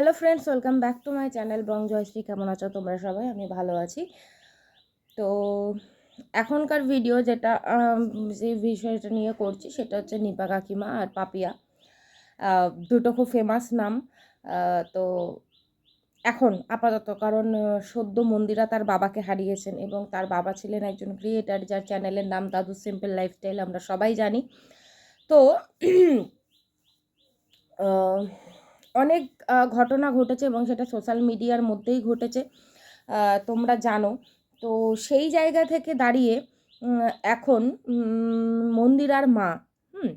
Hello friends welcome back to my channel Bong Joyshree কেমন আছো তোমরা সবাই? আমি ভালো আছি। তো এখনকার ভিডিও যেটা যে বিষয়টা নিয়ে করছি সেটা হচ্ছে নিপা কাকিমা আর পাপিয়া। দুটো খুব ফেমাস নাম। তো এখন আপাতত কারণ সদ্য মন্দিরা তার বাবাকে হারিয়েছেন এবং তার বাবা ছিলেন একজন ক্রিয়েটার যার চ্যানেলের নাম দাদু সিম্পল লাইফস্টাইল আমরা সবাই জানি। তো অনেক ঘটনা ঘটেছে এবং সেটা সোশ্যাল মিডিয়ার মধ্যেই ঘটেছে তোমরা জানো। তো সেই জায়গা থেকে দাঁড়িয়ে এখন মন্দিরার মা, হুম,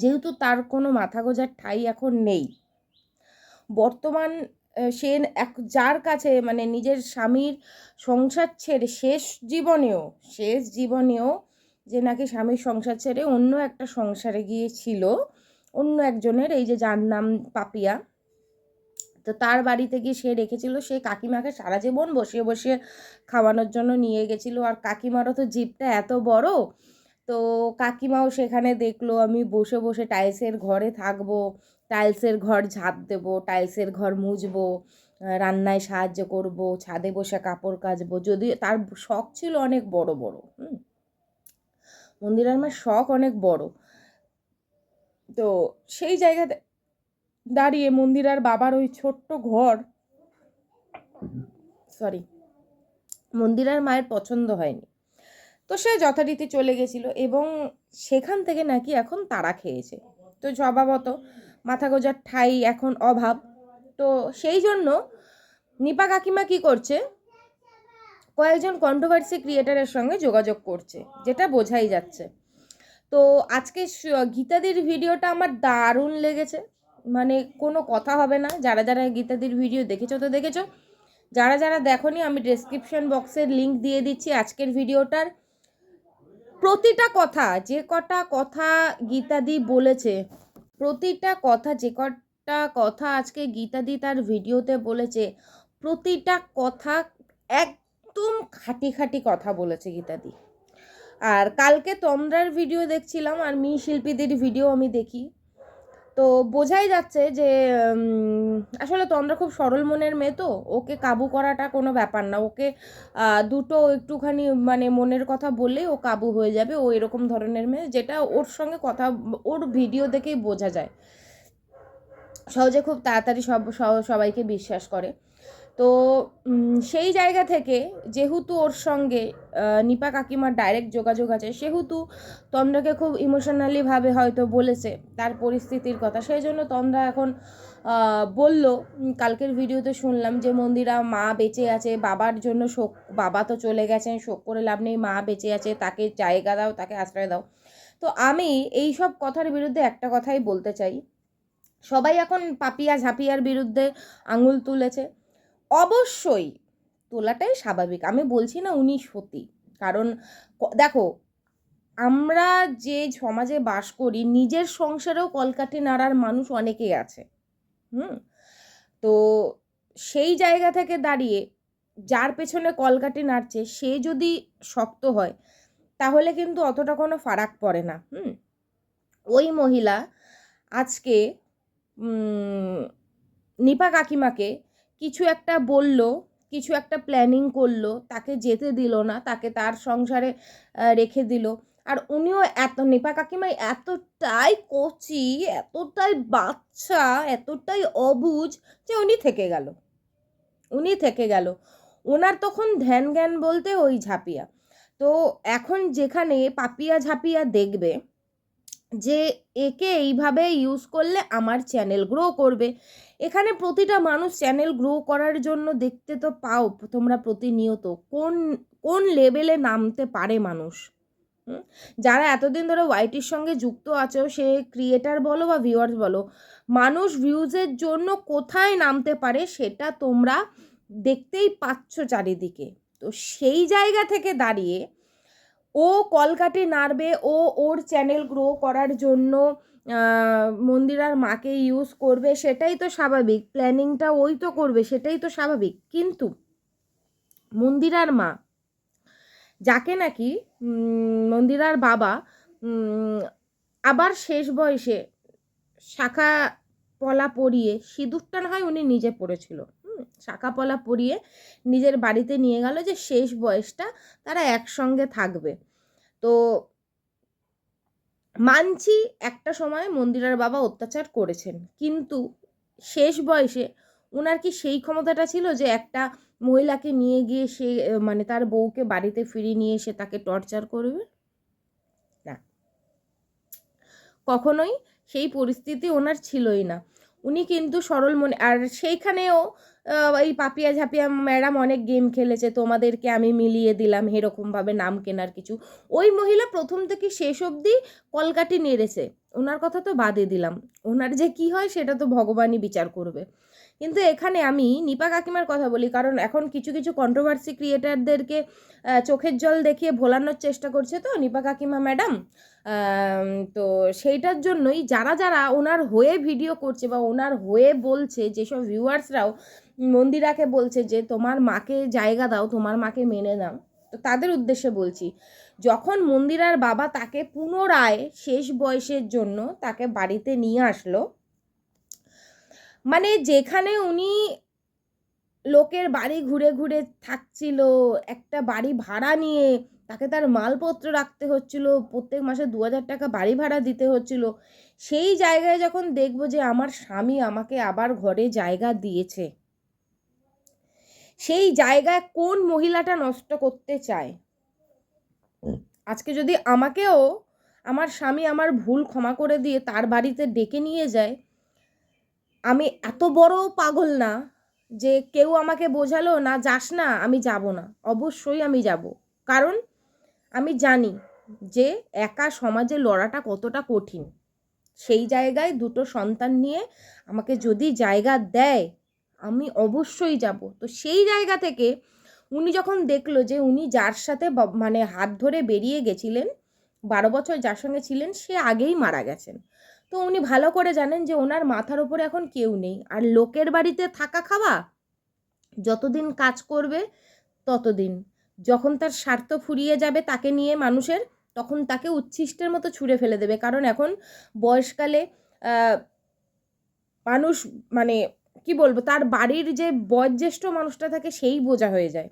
যেহেতু তার কোনো মাথা গোজার ঠাঁই এখন নেই, বর্তমান সে এক, যার কাছে মানে নিজের স্বামীর সংসার ছেড়ে শেষ জীবনেও শেষ জীবনেও যে নাকি স্বামীর সংসার ছেড়ে অন্য একটা সংসারে গিয়েছিল অন্য একজনের, এই যে যার নাম পাপিয়া। তো তার বাড়িতে গিয়ে সে রেখেছিল, সে কাকিমাকে সারা জীবন বসিয়ে বসিয়ে খাওয়ানোর জন্য নিয়ে গেছিল। আর কাকিমারও তো জিপটা এত বড়, তো কাকিমাও সেখানে দেখল, আমি বসে বসে টাইলসের ঘরে থাকব, টাইলসের ঘর ঝাঁপ দেবো, টাইলসের ঘর মুছবো রান্নায় সাহায্য করব, ছাদে বসে কাপড় কাচবো। যদি তার শখ ছিল অনেক বড় বড়, হুম। মন্দিরার মার শখ অনেক বড় তো সেই জায়গাতে দাঁড়িয়ে মন্দিরার বাবার ওই ছোট্ট ঘর সরি মন্দিরার মায়ের পছন্দ হয়নি। তো সে যথারীতি চলে গেছিল এবং সেখান থেকে নাকি এখন তাড়া খেয়েছে। তো স্বভাবত মাথা গোজার ঠাই এখন অভাব। তো সেই জন্য নিপা কাকিমা কি করছে? কয়েকজন কন্ট্রোভার্সি ক্রিয়েটারের সঙ্গে যোগাযোগ করছে, যেটা বোঝাই যাচ্ছে। তো আজকে গীতাদির ভিডিওটা আমার দারুণ লেগেছে। মানে কোনো কথা হবে না। যারা যারা গীতাদির ভিডিও দেখেছ তো দেখেছ। যারা যারা দেখোনি, আমি ডেসক্রিপশন বক্সের লিঙ্ক দিয়ে দিচ্ছি আজকের ভিডিওটার। প্রতিটা কথা, যে কটা কথা গীতাদি বলেছে, প্রতিটা কথা, যে কটা কথা আজকে গীতাদি তার ভিডিওতে বলেছে, প্রতিটা কথা একদম খাঁটি খাঁটি কথা বলেছে গীতাদি। আর কালকে তন্দ্রার ভিডিও দেখছিলাম আর মি শিল্পীদের ভিডিও আমি দেখি। তো বোঝাই যাচ্ছে যে আসলে তন্দ্রা খুব সরল মনের মেয়ে তো, ওকে কাবু করাটা কোনো ব্যাপার না। ওকে দুটো একটুখানি মানে মনের কথা বললেই ও কাবু হয়ে যাবে, ও এরকম ধরনের মেয়ে, যেটা ওর সঙ্গে কথা, ওর ভিডিও দেখেই বোঝা যায়। সহজে খুব তাড়াতাড়ি সব সবাইকে বিশ্বাস করে। তো সেই জায়গা থেকে যেহেতু ওর সঙ্গে নিপা কাকিমার ডাইরেক্ট যোগাযোগ আছে, সেহেতু তন্দ্রাকে খুব ইমোশনালিভাবে হয়তো বলেছে তার পরিস্থিতির কথা। সেই জন্য তন্দ্রা এখন বলল কালকের ভিডিওতে শুনলাম যে মন্দিরা মা বেঁচে আছে, বাবার জন্য শোক, বাবা তো চলে গেছেন, শোক করে লাভ নেই, মা বেঁচে আছে, তাকে জায়গা দাও, তাকে আশ্রয় দাও। তো আমি এই সব কথার বিরুদ্ধে একটা কথাই বলতে চাই। সবাই এখন পাপিয়া ঝাপিয়ার বিরুদ্ধে আঙুল তুলেছে। অবশ্যই তোলাটাই স্বাভাবিক। আমি বলছি না উনি সতী। কারণ দেখো, আমরা যে সমাজে বাস করি, নিজের সংসারেও কলকাঠি নাড়ার মানুষ অনেকেই আছে। হুম? তো সেই জায়গা থেকে দাঁড়িয়ে যার পেছনে কলকাঠি নাড়ছে, সে যদি শক্ত হয়, তাহলে কিন্তু অতটা কোনো ফারাক পড়ে না। হুম? ওই মহিলা আজকে নিপা কাকিমাকে কিছু একটা বলল, কিছু একটা প্ল্যানিং করল, তাকে যেতে দিল না, তাকে তার সংসারে রেখে দিল। আর উনিও এত নেপা কাকিমাই এতটাই কচি, এতটাই বাচ্চা, এতটাই অবুজ যে উনি থেকে গেল। উনি থেকে গেল। ওনার তখন ধ্যান জ্ঞান বলতে ওই ঝাঁপিয়া। তো এখন যেখানে পাপিয়া ঝাঁপিয়া দেখবে যে একে এইভাবে ইউজ করলে আমার চ্যানেল গ্রো করবে। এখানে প্রতিটা মানুষ চ্যানেল গ্রো করার জন্য দেখতে তো পাও তোমরা প্রতিনিয়ত। কোন কোন লেভেলে নামতে পারে মানুষ? যারা এতদিন ধরে ওয়াইটির সঙ্গে যুক্ত আছো, সে ক্রিয়েটার বলো বা ভিউয়ার্স বলো, মানুষ ভিউজের জন্য কোথায় নামতে পারে সেটা তোমরা দেখতেই পাচ্ছ চারিদিকে। তো সেই জায়গা থেকে দাঁড়িয়ে ও কলকাটি নাড়বে ও ওর চ্যানেল গ্রো করার জন্য মন্দিরার মাকে ইউজ করবে সেটাই তো স্বাভাবিক প্ল্যানিংটা ওই তো করবে সেটাই তো স্বাভাবিক। কিন্তু মন্দিরার মা, যাকে নাকি মন্দিরার বাবা আবার শেষ বয়সে শাখা পলা পরিয়ে, সিঁদুরটা না হয় উনি নিজে পড়েছিল শাখা পলা পরিয়ে নিজের বাড়িতে নিয়ে গেল যে শেষ বয়সটা তারা একসঙ্গে থাকবে। তো মানছি একটা সময় মন্দিরার বাবা অত্যাচার করেছেন। কিন্তু শেষ বয়সে ওনার কি সেই ক্ষমতাটা ছিল যে একটা মহিলাকে নিয়ে গিয়ে সে মানে তার বউকে বাড়িতে ফিরিয়ে নিয়ে এসে তাকে টর্চার করবে? না। কখনোই সেই পরিস্থিতি ওনার ছিলই না। উনি কিন্তু সরল মনে, আর সেইখানেও এই পাপিয়া ঝাপিয়া ম্যাডাম অনেক গেম খেলেছে, তোমাদেরকে আমি মিলিয়ে দিলাম, এরকমভাবে নাম কেনার কিছু। ওই মহিলা প্রথম থেকে শেষ অবধি কলকাটি নেড়েছে। ওনার কথা তো বাদে দিলাম। ওনার যে কি হয় সেটা তো ভগবানই বিচার করবে। কিন্তু এখানে আমি নিপা কাকিমার কথা বলি, কারণ এখন কিছু কিছু কন্ট্রোভার্সি ক্রিয়েটারদেরকে চোখের জল দেখিয়ে ভোলানোর চেষ্টা করছে তো নিপা কাকিমা ম্যাডাম। তো সেইটার জন্যই যারা যারা ওনার হয়ে ভিডিও করছে বা ওনার হয়ে বলছে, যেসব ভিউয়ার্সরাও মন্দিরাকে বলছে যে তোমার মাকে জায়গা দাও, তোমার মাকে মেনে দাও তো তাদের উদ্দেশ্যে বলছি। যখন মন্দিরার বাবা তাকে পুনরায় শেষ বয়সের জন্য তাকে বাড়িতে নিয়ে আসলো মানে যেখানে উনি লোকের বাড়ি ঘুরে ঘুরে থাকছিল, একটা বাড়ি ভাড়া নিয়ে তাকে তার মালপত্র রাখতে হচ্ছিল, প্রত্যেক মাসে দু হাজার টাকা বাড়ি ভাড়া দিতে হচ্ছিল, সেই জায়গায় যখন দেখব যে আমার স্বামী আমাকে আবার ঘরে জায়গা দিয়েছে, সেই জায়গায় কোন মহিলাটা নষ্ট করতে চায়? আজকে যদি আমাকেও আমার স্বামী আমার ভুল ক্ষমা করে দিয়ে তার বাড়িতে ডেকে নিয়ে যায়, আমি এত বড় পাগল না যে কেউ আমাকে বোঝালো, না, যাস না, আমি যাব না। অবশ্যই আমি যাব। কারণ আমি জানি যে একা সমাজে লড়াটা কতটা কঠিন। সেই জায়গায় দুটো সন্তান নিয়ে আমাকে যদি জায়গা দেয়, আমি অবশ্যই যাব। তো সেই জায়গা থেকে উনি যখন দেখল যে উনি যার সাথে মানে হাত ধরে বেরিয়ে গেছিলেন, বারো বছর যার সঙ্গে ছিলেন, সে আগেই মারা গেছেন। তো উনি ভালো করে জানেন যে ওনার মাথার উপরে এখন কেউ নেই। আর লোকের বাড়িতে থাকা খাওয়া, যতদিন কাজ করবে ততদিন। যখন তার স্বার্থ ফুরিয়ে যাবে তাকে নিয়ে মানুষের, তখন তাকে উচ্ছিষ্টের মতো ছুঁড়ে ফেলে দেবে। কারণ এখন বয়সকালে মানুষ মানে কি বলব, তার বাড়ির যে বয়োজ্যেষ্ঠ মানুষটা থাকে সেই বোঝা হয়ে যায়।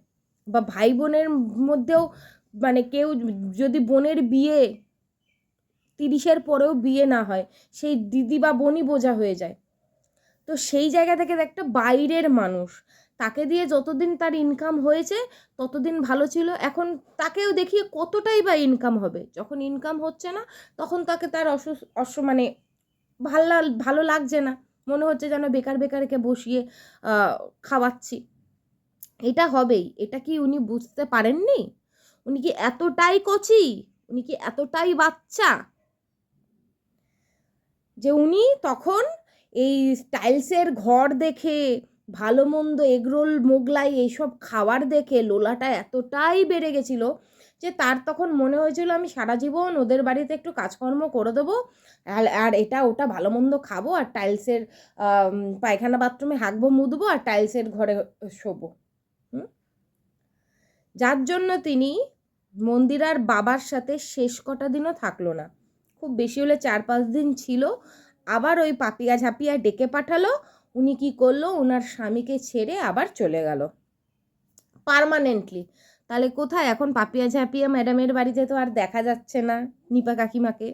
বা ভাই বোনের মধ্যেও মানে কেউ যদি বোনের বিয়ে তিরিশের পরেও বিয়ে না হয়, সেই দিদি বা বোনই বোঝা হয়ে যায়। তো সেই জায়গা থেকে একটা বাইরের মানুষ, তাকে দিয়ে যতদিন তার ইনকাম হয়েছে, ততদিন ভালো ছিল, এখন তাকেও দেখিয়ে কতটাই বা ইনকাম হবে। যখন ইনকাম হচ্ছে না, তখন তাকে তার অসুস, অস মানে ভালো ভালো লাগছে না। মনে হচ্ছে যেন বেকার বেকারকে বসিয়ে খাওয়াচ্ছি। এটা হবেই। এটা কি উনি বুঝতে পারেননি? উনি কি এতটাই কচি? উনি কি এতটাই বাচ্চা? যে উনি তখন এই টাইলসের ঘর দেখে, ভালো মন্দ এগরোল মোগলাই এইসব খাবার দেখে, লোলাটা এতটাই বেড়ে গেছিল যে তার তখন মনে হয়েছিল আমি সারা জীবন ওদের বাড়িতে একটু কাজকর্ম করে দেবো, আর এটা ওটা ভালো মন্দ খাব, আর টাইলসের পায়খানা বাথরুমে হাঁকবো, মুদবো, আর টাইলসের ঘরে শোবো? যার জন্য তিনি মন্দিরার বাবার সাথে শেষ কটা দিনও থাকল না। খুব বেশি হলে চার পাঁচ দিন ছিল। আবার ওই পাপিয়া ঝাপিয়া ডেকে পাঠালো। উনি কি করল? ওনার স্বামীকে ছেড়ে আবার চলে গেল। পার্মানেন্টলি তাহলে কোথায়? এখন পাপিয়া ঝাঁপিয়া ম্যাডামের বাড়িতে তো আর দেখা যাচ্ছে না নিপা কাকিমাকে।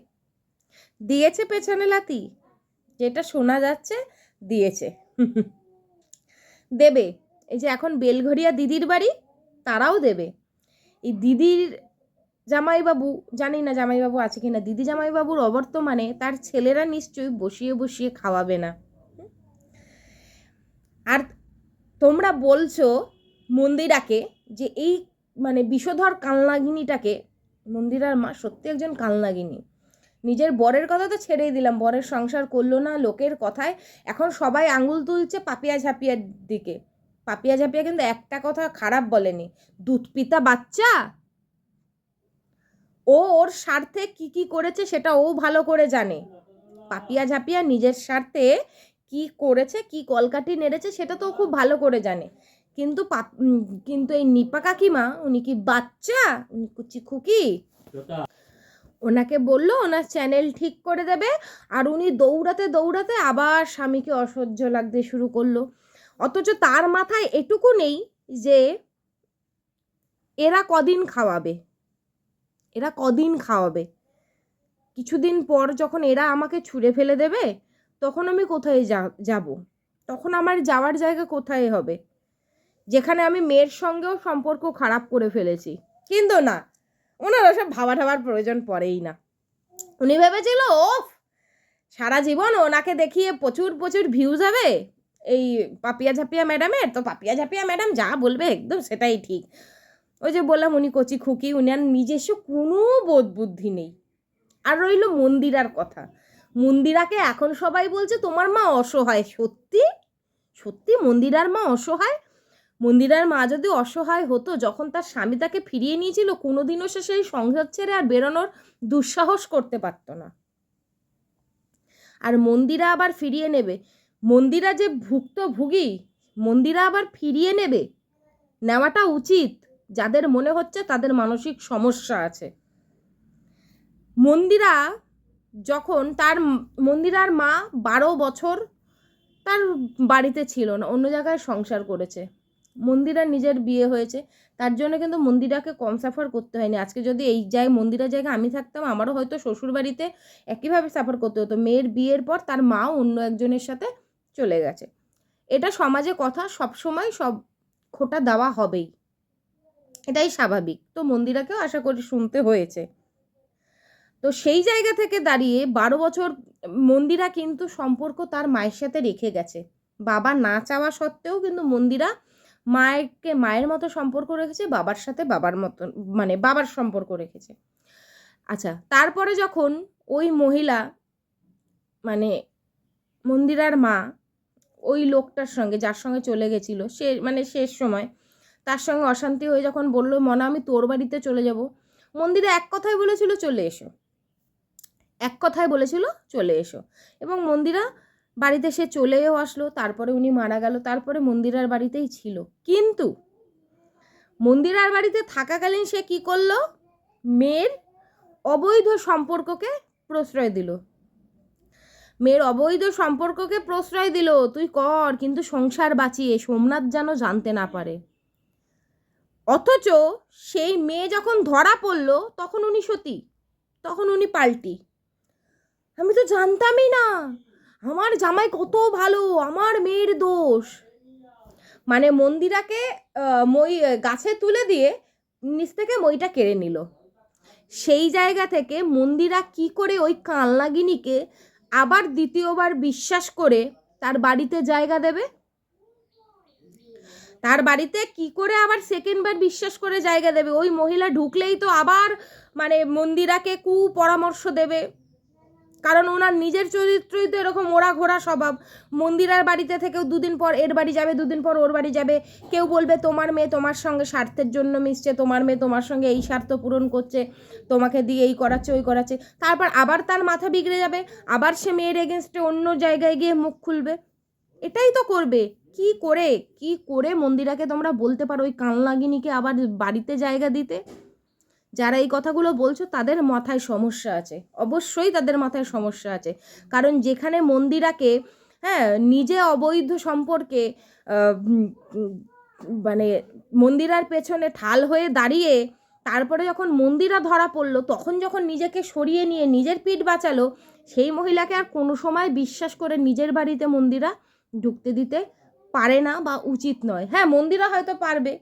দিয়েছে পেছনে লাতি যেটা শোনা যাচ্ছে, দিয়েছে। দেবে। এই যে এখন বেলঘরিয়া দিদির বাড়ি, তারাও দেবে। এই দিদির জামাইবাবু, জানি না জামাইবাবু আছে কি না দিদি জামাইবাবুর অবর্তমানে তার ছেলেরা নিশ্চয়ই বসিয়ে বসিয়ে খাওয়াবে না। আর তোমরা বলছো মন্দিরাকে যে এই মানে বিষধর কালনাগিনীটাকে, মন্দিরার মা সত্যি একজন কালনাগিনী। নিজের বরের কথা তো ছেড়েই দিলাম, বরের সংসার করল না, লোকের কথায়। এখন সবাই আঙুল তুলছে পাপিয়া ঝাপিয়ার দিকে। পাপিয়া ঝাপিয়া কিন্তু একটা কথা খারাপ বলেনি, দুধ পিতা বাচ্চা? ও ওর স্বার্থে কি কি করেছে সেটা ও ভালো করে জানে। পাপিয়া ঝাপিয়া নিজের স্বার্থে কি করেছে, কি কলকাটি নেড়েছে সেটা তো খুব ভালো করে জানে। কিন্তু কিন্তু এই নিপা কাকিমা উনি কি বাচ্চা? উনি কুচি খুকি? ওনাকে বলল ওনার চ্যানেল ঠিক করে দেবে আর উনি দৌড়াতে দৌড়াতে আবার স্বামীকে অসহ্য লাগতে শুরু করল। অথচ তার মাথায় এটুকু নেই যে এরা কদিন খাওয়াবে? এরা কদিন খাওয়াবে? কিছুদিন পর যখন এরা আমাকে ছুঁড়ে ফেলে দেবে তখন আমি কোথায় যা- যাব? তখন আমার যাওয়ার জায়গা কোথায় হবে? যেখানে আমি মেয়ের সঙ্গেও সম্পর্ক খারাপ করে ফেলেছি। কিন্তু না, ওনার ওসব ভাবা ঠাবার প্রয়োজন পড়েই না। উনি ভেবেছিল ও সারা জীবন ওনাকে দেখিয়ে প্রচুর প্রচুর ভিউজ হবে। এই পাপিয়া ঝাপিয়া ম্যাডামের, তো পাপিয়া ঝাপিয়া ম্যাডাম যা বলবে একদম সেটাই ঠিক। ওই যে বললাম, উনি কচি খুকি, উনি আর নিজস্ব কোনো বোধ বুদ্ধি নেই। আর রইল মন্দিরার কথা। মন্দিরাকে এখন সবাই বলছে, তোমার মা অসহায়। সত্যি? সত্যি মন্দিরার মা অসহায়? মন্দিরার মা যদি অসহায় হতো, যখন তার স্বামী তাকে ফিরিয়ে নিয়েছিল, কোনোদিনও সে সেই সংসার ছেড়ে আর বেরোনোর দুঃসাহস করতে পারতো না। আর মন্দিরা আবার ফিরিয়ে নেবে। মন্দিরা যে ভুক্তভোগী, মন্দিরা আবার ফিরিয়ে নেবে, নেওয়াটা উচিত। যাদের মনে হচ্ছে তাদের মানসিক সমস্যা আছে। মন্দিরা যখন তার মন্দিরার মা বারো বছর তার বাড়িতে ছিল না, অন্য জায়গায় সংসার করেছে। মন্দিরার নিজের বিয়ে হয়েছে, তার জন্য কিন্তু মন্দিরাকে কম সাফার করতে হয়নি। আজকে যদি এই জায়গায় মন্দিরার জায়গায় আমি থাকতাম, আমারও হয়তো শ্বশুর বাড়িতে একইভাবে সাফার করতে হতো। মেয়ের বিয়ের পর তার মাও অন্য একজনের সাথে চলে গেছে। এটা সমাজে কথা, সবসময় সব খোটা দেওয়া হবেই। এটাই স্বাভাবিক। তো মন্দিরাকেও আশা করি শুনতে হয়েছে। তো সেই জায়গা থেকে দাঁড়িয়ে বারো বছর মন্দিরা কিন্তু সম্পর্ক তার মায়ের সাথে রেখে গেছে। বাবা না চাওয়া সত্ত্বেও কিন্তু মন্দিরা মায়েরকে, মায়ের মতো সম্পর্ক রেখেছে, বাবার সাথে বাবার মতো মানে বাবার সম্পর্ক রেখেছে। আচ্ছা তারপরে যখন ওই মহিলা মানে মন্দিরার মা, ওই লোকটার সঙ্গে, যার সঙ্গে চলে গেছিল, সে মানে শেষ সময়, তার সঙ্গে অশান্তি হয়ে যখন বলল, মনা, আমি তোর বাড়িতে চলে যাব। মন্দিরে এক কথাই বলেছিল, চলে এসো। এক কথায় বলেছিল, চলে এসো। এবং মন্দিরা বাড়িতে সে চলেও আসলো, তারপরে উনি মারা গেল, তারপরে মন্দিরার বাড়িতেই ছিল। কিন্তু মন্দিরার বাড়িতে থাকাকালীন সে কি করল? মেয়ের অবৈধ সম্পর্ককে প্রশ্রয় দিল। মেয়ের অবৈধ সম্পর্ককে প্রশ্রয় দিল, তুই কর, কিন্তু সংসার বাঁচিয়ে সোমনাথ যেন জানতে না পারে। অথচ সেই মেয়ে যখন ধরা পড়ল, তখন উনি সতী, তখন উনি পাল্টি। আমি তো জানতামই না। আমার জামাই কত ভালো, আমার মেয়ের দোষ। মানে মন্দিরাকে মই, গাছে তুলে দিয়ে নিচ থেকে মইটা কেড়ে নিল। সেই জায়গা থেকে মন্দিরা কি করে ওই কালনাগিনীকে আবার দ্বিতীয়বার বিশ্বাস করে তার বাড়িতে জায়গা দেবে? তার বাড়িতে কি করে আবার সেকেন্ডবার বিশ্বাস করে জায়গা দেবে? ওই মহিলা ঢুকলেই তো আবার মানে মন্দিরাকে কু পরামর্শ দেবে। কারণ ওনার নিজের চরিত্রই তো এরকম ওরা ঘোরা স্বভাব। মন্দিরার বাড়িতে থেকেও দুদিন পর এর বাড়ি যাবে, দুদিন পর ওর বাড়ি যাবে। কেউ বলবে, তোমার মেয়ে তোমার সঙ্গে স্বার্থের জন্য মিশছে, তোমার মেয়ে তোমার সঙ্গে এই স্বার্থ পূরণ করছে, তোমাকে দিয়ে এই করাচ্ছে, ওই করাচ্ছে। তারপর আবার তার মাথা বিগড়ে যাবে, আবার সে মেয়ের এগেনস্টে অন্য জায়গায় গিয়ে মুখ খুলবে। এটাই তো করবে। কি করে? কি করে মন্দিরাকে তোমরা বলতে পারো ওই কানলাগিনীকে আবার বাড়িতে জায়গা দিতে? যারা এই কথাগুলো বলছো তাদের মাথায় সমস্যা আছে। অবশ্যই তাদের মাথায় সমস্যা আছে। কারণ যেখানে মন্দিরাকে হ্যাঁ নিজে অবৈধ সম্পর্কে মানে মন্দিরার পেছনে ঠাল হয়ে দাঁড়িয়ে তারপরে যখন মন্দিরা ধরা পড়ল, তখন যখন নিজেকে সরিয়ে নিয়ে নিজের পিঠ বাঁচালো, সেই মহিলাকে আর কোনো সময় বিশ্বাস করে নিজের বাড়িতে মন্দিরা ঢুকতে দিতে পারে না বা উচিত নয়। হ্যাঁ মন্দিরা হয়তো পারবে,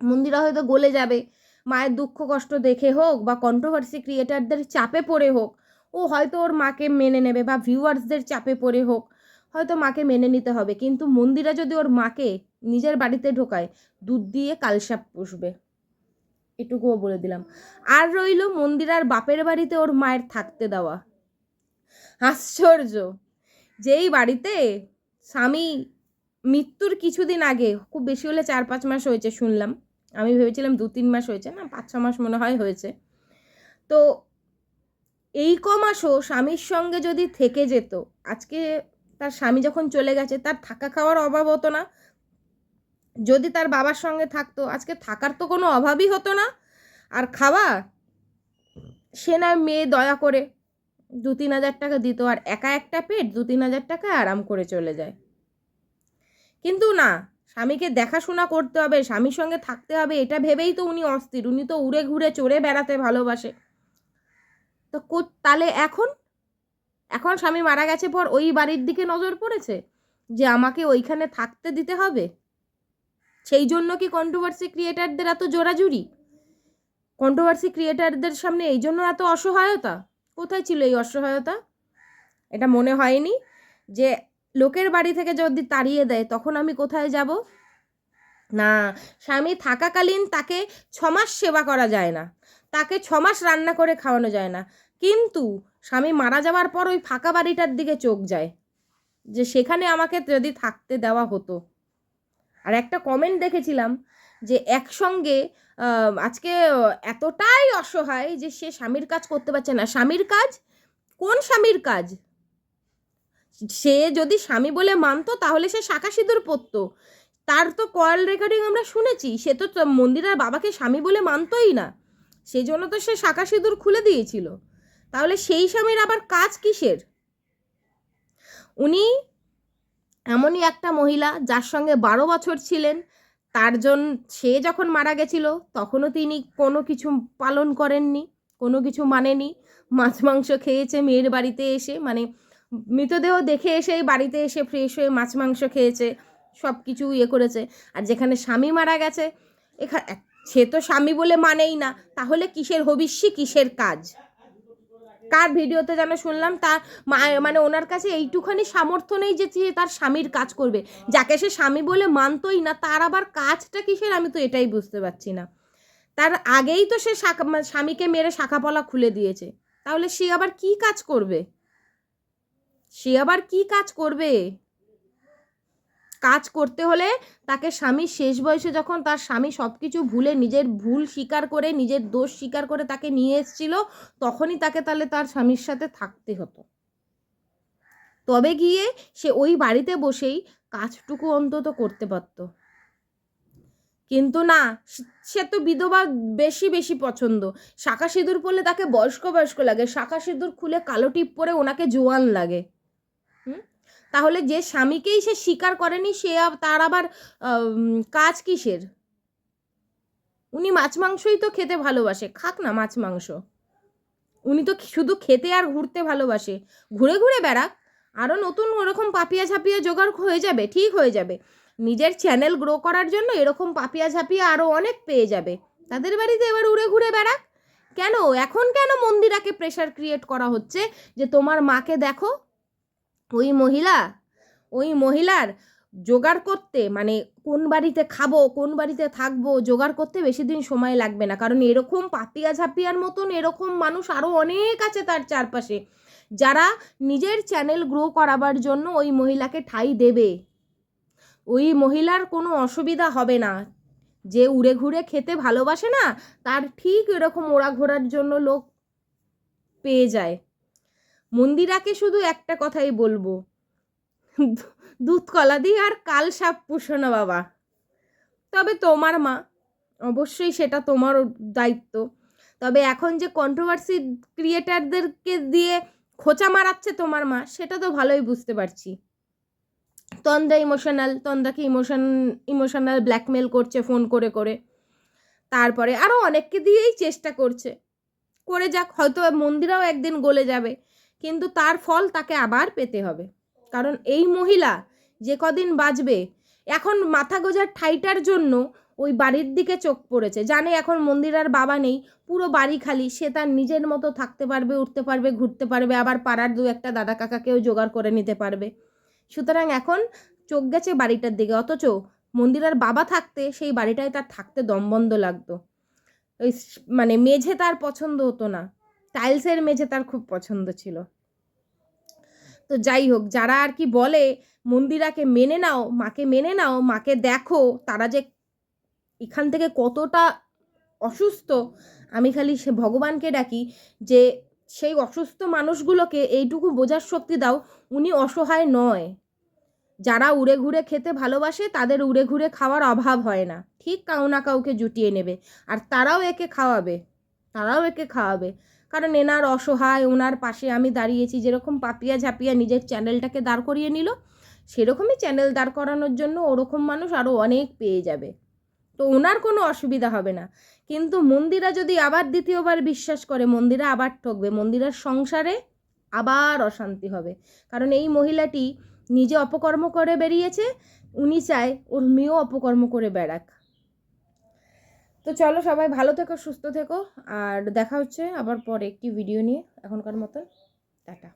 মন্দিরা হয়তো গলে যাবে মায়ের দুঃখ কষ্ট দেখে হোক বা কন্ট্রোভার্সি ক্রিয়েটারদের চাপে পড়ে হোক, ও হয়তো ওর মাকে মেনে নেবে বা ভিউয়ার্সদের চাপে পড়ে হোক, হয়তো মাকে মেনে নিতে হবে। কিন্তু মন্দিরা যদি ওর মাকে নিজের বাড়িতে ঢোকায়, দুধ দিয়ে কালসাপ পুষবে। এটুকুও বলে দিলাম। আর রইল মন্দিরার বাপের বাড়িতে ওর মায়ের থাকতে দেওয়া। আশ্চর্য! যেই বাড়িতে স্বামী মৃত্যুর কিছুদিন আগে, খুব বেশি হলে চার পাঁচ মাস হয়েছে শুনলাম আমি ভেবেছিলাম দু তিন মাস হয়েছে, না পাঁচ ছ মাস মনে হয় হয়েছে। তো এই ক মাসও স্বামীর সঙ্গে যদি থেকে যেত, আজকে তার স্বামী যখন চলে গেছে, তার থাকা খাওয়ার অভাব হতো না। যদি তার বাবার সঙ্গে থাকতো, আজকে থাকার তো কোনো অভাবই হতো না। আর খাওয়া, সে না মেয়ে দয়া করে দু তিন হাজার টাকা দিত, আর একা একটা পেট দু তিন হাজার টাকা আরাম করে চলে যায়। কিন্তু না স্বামীকে দেখাশোনা করতে হবে, স্বামীর সঙ্গে থাকতে হবে, এটা ভেবেই তো উনি অস্থির। উনি তো উড়ে ঘুরে চড়ে বেড়াতে ভালোবাসে। তো তাহলে এখন? এখন স্বামী মারা গেছে পর ওই বাড়ির দিকে নজর পড়েছে? যে আমাকে ওইখানে থাকতে দিতে হবে? সেই জন্য কি কন্ট্রোভার্সি ক্রিয়েটারদের এত জোরাজুরি? কন্ট্রোভার্সি ক্রিয়েটারদের সামনে এই জন্য এত অসহায়তা? কোথায় ছিল এই অসহায়তা? এটা মনে হয়নি যে লোকের বাড়ি থেকে যদি তাড়িয়ে দেয়, তখন আমি কোথায় যাব? না, স্বামী থাকাকালীন তাকে ছমাস সেবা করা যায় না। তাকে ছমাস রান্না করে খাওয়ানো যায় না। কিন্তু স্বামী মারা যাওয়ার পর ওই ফাঁকা বাড়িটার দিকে চোখ যায়, যে সেখানে আমাকে যদি থাকতে দেওয়া হতো। আর একটা কমেন্ট দেখেছিলাম, যে একসঙ্গে আজকে এতটাই অসহায় যে সে স্বামীর কাজ করতে পারছে না। স্বামীর কাজ? কোন স্বামীর কাজ? সে যদি স্বামী বলে মানতো, তাহলে সে শাখা সিঁদুর পরতো। তার তো কল রেকর্ডিং আমরা শুনেছি, সে তো তো মন্দিরার বাবাকে স্বামী বলে মানতোই না। সেই জন্য তো সে শাখা সিঁদুর খুলে দিয়েছিল। তাহলে সেই স্বামীর আবার কাজ কিসের? উনি এমনই একটা মহিলা যার সঙ্গে বারো বছর ছিলেন। তার জন্য সে যখন মারা গেছিল, তখনও তিনি কোনো কিছু পালন করেননি, কোনো কিছু মানেনি। মাছ, মাংস খেয়েছে মেয়ের বাড়িতে এসে মানে মৃতদেহ দেখে এসেই বাড়িতে এসে ফ্রেশ হয়ে মাছ, মাংস খেয়েছে সব কিছু ইয়ে করেছে। আর যেখানে স্বামী মারা গেছে এখানে সে তো স্বামী বলে মানেই না। তাহলে কিসের হবিষ্যি, কিসের কাজ? কার ভিডিওতে যেন শুনলাম, তার মানে ওনার কাছে এইটুখানি সামর্থ্য নেই যে তার স্বামীর কাজ করবে। যাকে সে স্বামী বলে মানতই না, তার আবার কাজটা কিসের আমি তো এটাই বুঝতে পারছি না। তার আগেই তো সে মানে স্বামীকে মেরে শাখাপলা খুলে দিয়েছে। তাহলে সে আবার কি কাজ করবে? সে আবার কি কাজ করবে? কাজ করতে হলে তাকে স্বামীর শেষ বয়সে যখন তার স্বামী সব কিছু ভুলে নিজের ভুল স্বীকার করে, নিজের দোষ স্বীকার করে তাকে নিয়ে এসেছিল, তখনই তাকে তাহলে তার স্বামীর সাথে থাকতে হতো। তবে গিয়ে সে ওই বাড়িতে বসেই কাজটুকু অন্তত করতে পারত। কিন্তু না, সে- তো বিধবা বেশি বেশি পছন্দ। শাখা সিঁদুর পরলে তাকে বয়স্ক বয়স্ক লাগে। শাখা সিঁদুর খুলে কালো টিপ পরে ওনাকে জোয়ান লাগে। তাহলে যে স্বামীকেই সে স্বীকার করেনি, সে তার আবার কাজ কিসের? উনি মাছ মাংসই তো খেতে ভালোবাসে, খাক না মাছ মাংস। উনি তো শুধু খেতে আর ঘুরতে ভালোবাসে। ঘুরে ঘুরে বেড়াক আরও নতুন ওরকম পাপিয়া ঝাপিয়া জোগাড় হয়ে যাবে, ঠিক হয়ে যাবে। নিজের চ্যানেল গ্রো করার জন্য এরকম পাপিয়া ঝাপিয়া আরও অনেক পেয়ে যাবে। তাদের বাড়িতে এবার উড়ে ঘুরে বেড়াক। কেন? এখন কেন মন্দিরাকে প্রেশার ক্রিয়েট করা হচ্ছে? যে তোমার মাকে দেখো। ওই মহিলা, ওই মহিলার জোগাড় করতে মানে কোন বাড়িতে খাব, কোন বাড়িতে থাকব, জোগাড় করতে বেশি দিন সময় লাগবে না। কারণ এরকম পাপিয়া ঝাপিয়ার মতন এরকম মানুষ আরও অনেক আছে তার চারপাশে, যারা নিজের চ্যানেল গ্রো করাবার জন্য ওই মহিলাকে ঠাঁই দেবে। ওই মহিলার কোনো অসুবিধা হবে না। যে উড়ে ঘুরে খেতে ভালোবাসে না, তার ঠিক এরকম ওড়া ঘোরার জন্য লোক পেয়ে যায়। মন্দিরাকে শুধু একটা কথাই বলব। দুধ কলা দিয়ে আর কাল সাপ পুষো না বাবা। তবে তোমার মা, অবশ্যই সেটা তোমার দায়িত্ব। তবে এখন যে কন্ট্রোভার্সি ক্রিয়েটারদেরকে দিয়ে খোঁচা মারাচ্ছে তোমার মা, সেটা তো ভালোই বুঝতে পারছি। তন্দ্রা ইমোশনাল তন্দ্রাকে ইমোশন ইমোশনাল ব্ল্যাকমেল করছে ফোন করে করে। তারপরে আরও অনেককে দিয়েই চেষ্টা করছে। করে যাক, হয়তো মন্দিরাও একদিন গলে যাবে। কিন্তু তার ফল তাকে আবার পেতে হবে। কারণ এই মহিলা যে কদিন বাঁচবে, এখন মাথা গোজার ঠাইটার জন্য ওই বাড়ির দিকে চোখ পড়েছে। জানে এখন মন্দিরার বাবা নেই, পুরো বাড়ি খালি। সে তার নিজের মতো থাকতে পারবে, উঠতে পারবে, ঘুরতে পারবে, আবার পাড়ার দু একটা দাদা কাকাকেও জোগাড় করে নিতে পারবে। সুতরাং এখন চোখ গেছে বাড়িটার দিকে। অথচ মন্দিরার বাবা থাকতে সেই বাড়িটায় তার থাকতে দমবন্ধ লাগতো। ওই মানে মেঝে তার পছন্দ হতো না। টাইলসের মেঝে তার খুব পছন্দ ছিল। তো যাই হোক, যারা আর কি বলে, মন্দিরাকে মেনে নাও, মাকে মেনে নাও, মাকে দেখো, তারা যে এখান থেকে কতটা অসুস্থ, আমি খালি সে ভগবানকে ডাকি যে, সেই অসুস্থ মানুষগুলোকে এইটুকু বোঝার শক্তি দাও, উনি অসহায় নয়। যারা উড়ে ঘুরে খেতে ভালোবাসে, তাদের উড়ে ঘুরে খাওয়ার অভাব হয় না। ঠিক কাউ না কাউকে জুটিয়ে নেবে। আর তারাও একে খাওয়াবে, তারাও একে খাওয়াবে। কারণ এনার অসহায়, ওনার পাশে আমি দাঁড়িয়েছি, যেরকম পাপিয়া ঝাপিয়া নিজের চ্যানেলটাকে দাঁড় করিয়ে নিল, সেরকমই চ্যানেল দাঁড় করানোর জন্য ওরকম মানুষ আরও অনেক পেয়ে যাবে। তো ওনার কোনো অসুবিধা হবে না। কিন্তু মন্দিরা যদি আবার দ্বিতীয়বার বিশ্বাস করে, মন্দিরা আবার ঠকবে, মন্দিরার সংসারে আবার অশান্তি হবে। কারণ এই মহিলাটি নিজে অপকর্ম করে বেরিয়েছে, উনি চায় ওর মেয়েও অপকর্ম করে বেড়াক। তো চলো সবাই ভালো থেকো, সুস্থ থেকো, আর দেখা হচ্ছে আবার পরে একটি ভিডিও নিয়ে এখনকার মতন। টাটা।